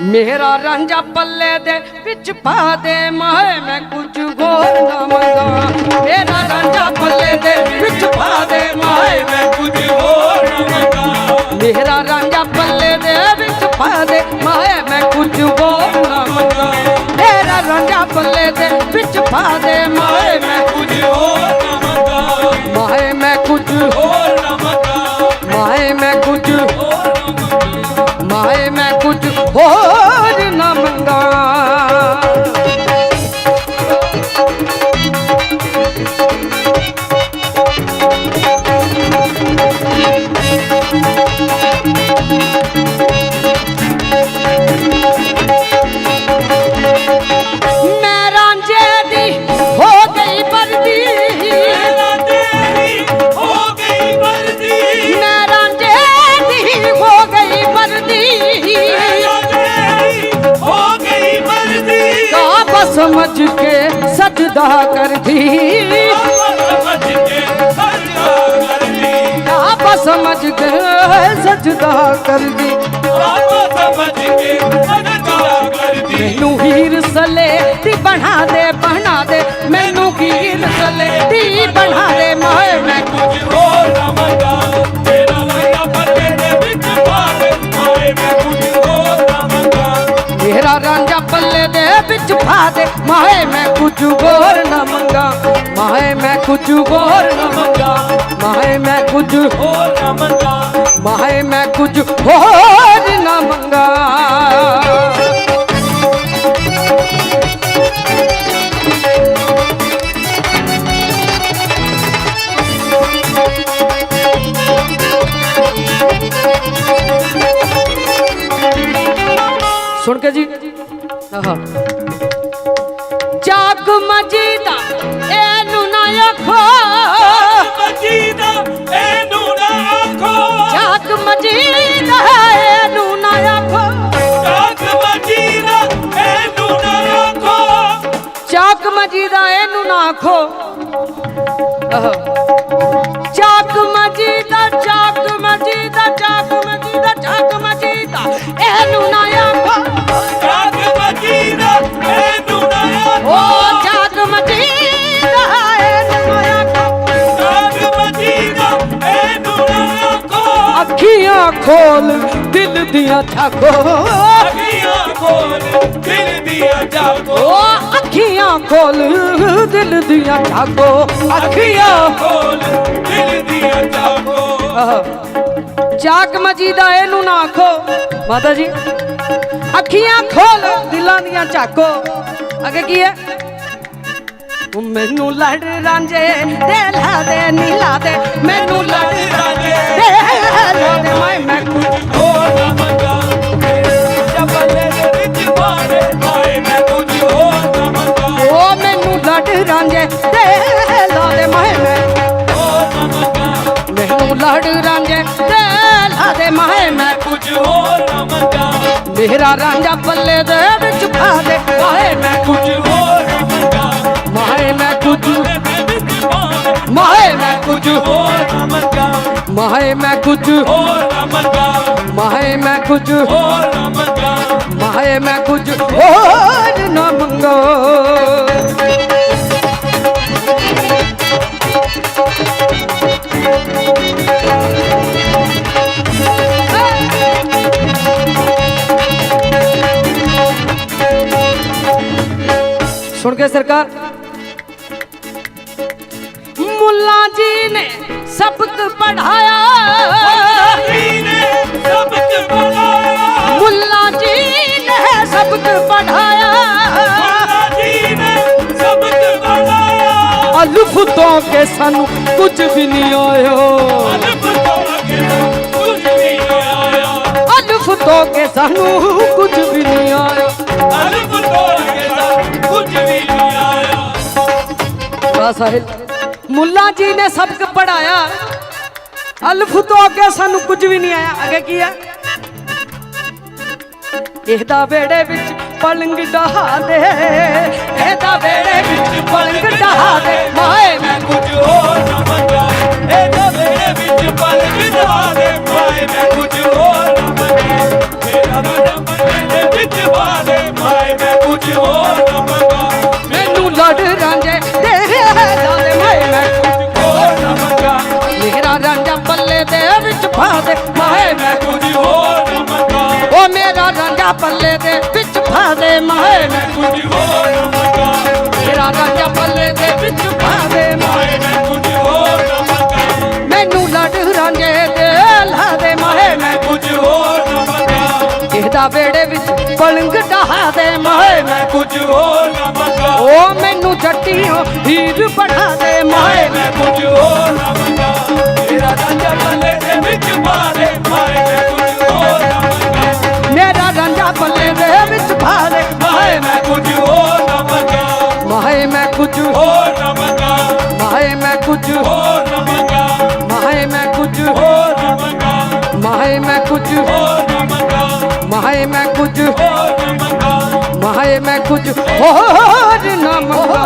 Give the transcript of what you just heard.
ਮੇਰਾ ਰਾਂਝਾ ਪੱਲੇ ਦੇ ਵਿੱਚ ਪਾ ਦੇ ਮਾਏ, ਮੈਂ ਕੁਝ ਹੋਰ ਨਾ ਮੰਗਾ। ਮੇਰਾ ਰਾਂਝਾ ਪੱਲੇ ਦੇ ਵਿੱਚ ਪਾ ਦੇ ਮਾਏ, ਮੈਂ ਕੁਝ ਹੋਰ ਨਾ ਮੰਗਾ। ਮੇਰਾ ਰਾਂਝਾ ਪੱਲੇ ਦੇ ਵਿੱਚ ਪਾ ਦੇ ਮਾਏ, ਮੈਂ ਕੁਝ ਹੋਰ ਨਾ ਮੰਗਾ। ਮੇਰਾ ਰਾਂਝਾ ਪੱਲੇ ਦੇ ਵਿੱਚ ਪਾ ਦੇ ਮਾਏ, ਮੈਂ ਕੁਝ ਹੋਰ ਨਾ ਮੰਗਾ। ਮਾਏ, ਮੈਂ ਕੁਝ ਹੋਰ ਸਮਝ ਕੇ ਸਜਦਾ ਕਰਦੀ। ਸਮਝ ਸਮਝ ਕੇ ਸਜਦਾ ਕਰਦੀ ਆਪ ਸਮਝ ਕੇ ਸਜਦਾ ਕਰਦੀ। ਮੈਨੂੰ ਹੀਰ ਸਲੇ ਦੀ ਬਣਾ ਦੇ ਬਣਾ ਦੇ। ਮੈਨੂੰ ਹੀਰ ਸਲੇ ਦੀ ਬਣਾ ਦੇ, ਮਾਂ। ਵਿੱਚ ਪਾ ਦੇ ਮਾਏ ਮੈਂ ਕੁਝ ਹੋਰ ਨਾ ਮੰਗਾ ਮਾਏ ਮੈਂ ਕੁਝ ਹੋਰ ਨਾ ਮੰਗਾ ਮਾਏ ਮੈਂ ਕੁਝ ਹੋਰ ਨਾ ਮੰਗਾ ਮਾਏ ਮੈਂ ਕੁਝ ਹੋਰ ਨਾ ਮੰਗਾ ਸੁਣ ਕੇ ਚਾਕ ਮਜੀਦਾ ਇਹਨੂੰ ਨਾ ਆਖੋ। ਚਾਕ ਮਜੀਦਾ ਚਾਕ ਮਜੀਦਾ ਚਾਕ ਮਜੀਦਾ ਚਾਕ ਮਜੀਦਾ ਇਹਨੂੰ ਨਾ ਆਖੋ। ਜਾਗ ਮਜੀਦਾ ਇਹਨੂੰ ਨਾ ਓ ਆਖੋ ਚਾਕ ਮਜੀਦਾ ਇਹਨੂੰ ਨਾ ਆਖੋ। ਜਾਗ ਮਜੀਦਾ ਇਹਨੂੰ ਨਾ ਆਖੋ। ਅੱਖੀਆਂ ਖੋਲ ਦਿਲ ਦੀਆਂ ਝਾਕੋ ਅੱਖੀਆਂ ਖੋਲ ਦਿਲ ਦੀਆਂ ਓ ਅੱਖੀਆਂ ਖੋਲ, ਦਿਲ ਦੀਆਂ ਝਾਕੋ ਅੱਖੀਆਂ ਖੋਲ, ਦਿਲ ਦੀਆਂ ਜਾਗੋ ਆਹ। ਮਜੀਦਾ ਇਹਨੂੰ ਨਾ ਆਖੋ ਮਾਤਾ ਜੀ, ਅੱਖੀਆਂ ਖੋਲ, ਦਿਲਾਂ ਦੀਆਂ ਝਾਕੋ ਅੱਗੇ ਕੀ ਹੈ? ਮੈਨੂੰ ਲੜ ਰਾਂਝੇ, ਦੇ ਲਾ ਦੇ, ਨੀਲਾ ਦੇ। ਮੈਨੂੰ ਮੇਰਾ ਰਾਂਝਾ ਪੱਲੇ ਦੇ ਵਿੱਚ ਪਾ ਦੇ। ਮਾਏ ਮੈਂ ਕੁਝ ਹੋਰ ਮੰਗਾ। ਮਾਏ ਮੈਂ ਕੁਝ ਮਾਏ ਮੈਂ ਕੁਝ ਹੋਰ ਮੰਗਾ। ਮਾਏ ਮੈਂ ਕੁਝ ਹੋਰ ਮੰਗਾ। ਮਾਏ ਮੈਂ ਕੁਝ ਹੋਰ ਮੰਗਾ। ਮਾਏ ਮੈਂ ਕੁਝ ਹੋਰ ਨਾ ਮੰਗੋ। ਸੁਣ ਕੇ ਸਰਕਾਰ ਮੁੱਲਾ ਜੀ ਨੇ ਸਬਕ ਪੜਾਇਆ ਜੀ ਮੁੱਲਾ ਜੀ ਨੇ ਸਬਕ ਪੜਾਇਆ ਅਲਫ ਤੋਂ ਕੇ ਸਾਨੂੰ ਕੁਝ ਵੀ ਨਹੀਂ ਆਇਓ ਅਲਫ ਤੋਂ ਅੱਗੇ ਕੁਝ ਵੀ ਨਹੀਂ ਆਇਆ ਅਲਫ ਤੋਂ ਕੇ ਸਾਨੂੰ ਕੁਝ ਵੀ ਨਹੀਂ ਆਇਓ ਅਲਫ ਵਾਹ ਸਾਹਿਲ ਮੁੱਲਾ ਜੀ ਨੇ ਸਬਕ ਪੜਾਇਆ ਅਲਫ ਤੋਂ ਅੱਗੇ ਸਾਨੂੰ ਕੁਝ ਵੀ ਨਹੀਂ ਆਇਆ। ਅੱਗੇ ਕੀ ਹੈ ਇਹਦਾ ਵੇੜੇ ਵਿੱਚ ਪਲੰਗ ਡਹਾ ਦੇ ਇਹਦਾ ਵੇੜੇ ਵਿੱਚ ਪਲੰਗ ਡਹਾ ਦੇ ਮਾਏ, ਮੈਂ ਕੁਝ ਹੋਰ ਨਾ ਮੰਗਾ ਇਹ ਵਿੱਚ ਪਲ ਗਿਦਾ ਦੇ ਮੇਰਾ ਰਾਂਝਾ ਪੱਲੇ ਦੇ ਵਿੱਚ ਦੇ ਮਾਏ? ਮੈਂ ਕੁਝ ਹੋਰ ਨਾ ਮੰਗਾ ਮੇਰਾ ਰਾਂਝਾ ਪੱਲੇ ਦੇ ਵਿੱਚ ਦੇ ਮਾਏ? ਮੈਂ ਕੁਝ ਹੋਰ ਨਾ ਮੰਗਾ ਮੈਨੂੰ ਲੜ ਰਾਂਝੇ ਦੇ ਲਾ ਦੇ ਮਾਏ ਮੈਂ ਕੁਝ ਹੋਰ ਨਾ ਮੰਗਾ ਇਹਦਾ ਵੇੜੇ ਵਿੱਚ ਪਲੰਗ ਢਹਾ ਦੇ ਮਾਏ ਮੈਂ ਕੁਝ ਹੋਰ ਨਾ ਮੰਗਾ ਉਹ ਮੈਨੂੰ ਜੱਟੀਓ ਹੀਰ ਬਣਾ ਦੇ ਮਾਏ ਮੈਂ ਕੁਝ ਹੋਰ ਨਾ ਮੰਗਾ ਤੇਰਾ ਰਾਂਝਾ ਪੱਲੇ ਦੇ ਵਿੱਚ ਪਾ ਦੇ ਮਹਾਏ ਮੈਂ ਕੁਝ ਹੋਰ ਨਾ ਮੰਗਾ ਮਹਾਏ ਮੈਂ ਕੁਝ ਹੋਰ ਨਾ ਮੰਗਾ